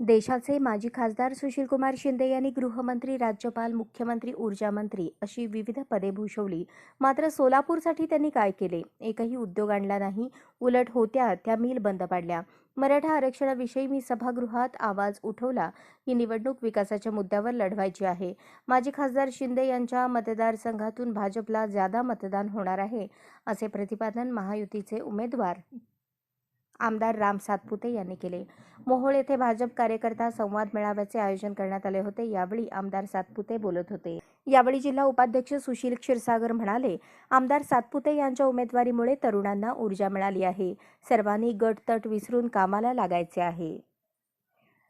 देशाचे माजी खासदार सुशीलकुमार शिंदे यांनी गृहमंत्री राज्यपाल मुख्यमंत्री ऊर्जा मंत्री अशी विविध पदे भूषवली. मात्र सोलापूरसाठी त्यांनी काय केले? एकही उद्योग आणला नाही. उलट होत्या त्या मिल बंद पाडल्या. मराठा आरक्षणाविषयी मी सभागृहात आवाज उठवला. ही निवडणूक विकासाच्या मुद्द्यावर लढवायची आहे. माजी खासदार शिंदे यांच्या मतदारसंघातून भाजपला ज्यादा मतदान होणार आहे असे प्रतिपादन महायुतीचे उमेदवार आमदार राम सातपुते यांनी केले. मोहोळ येथे भाजप कार्यकर्ता संवाद मेळाव्याचे आयोजन करण्यात आले होते. यावेळी आमदार सातपुते बोलत होते. यावेळी जिल्हा उपाध्यक्ष सुशील क्षीरसागर म्हणाले आमदार सातपुते यांच्या उमेदवारीमुळे तरुणांना ऊर्जा मिळाली आहे. सर्वांनी गटतट विसरून कामाला लागायचे आहे.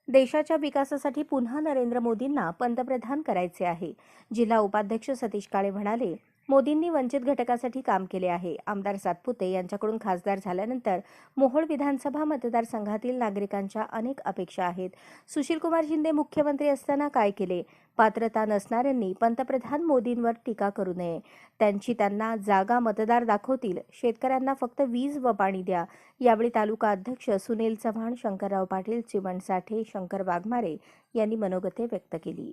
देशाच्या विकासासाठी पुन्हा नरेंद्र मोदींना पंतप्रधान करायचे आहे. जिल्हा उपाध्यक्ष सतीश काळे म्हणाले मोदींनी वंचित घटकासाठी काम केले आहे. आमदार सातपुते यांच्याकडून खासदार झाल्यानंतर मोहोळ विधानसभा मतदारसंघातील नागरिकांच्या अनेक अपेक्षा आहेत. सुशीलकुमार शिंदे मुख्यमंत्री असताना काय केले? पात्रता नसणाऱ्यांनी पंतप्रधान मोदींवर टीका करू नये. त्यांची त्यांना जागा मतदार दाखवतील. शेतकऱ्यांना फक्त वीज व पाणी द्या. यावेळी तालुका अध्यक्ष सुनील चव्हाण शंकरराव पाटील चिमण साठे शंकर वाघमारे यांनी मनोगते व्यक्त केली.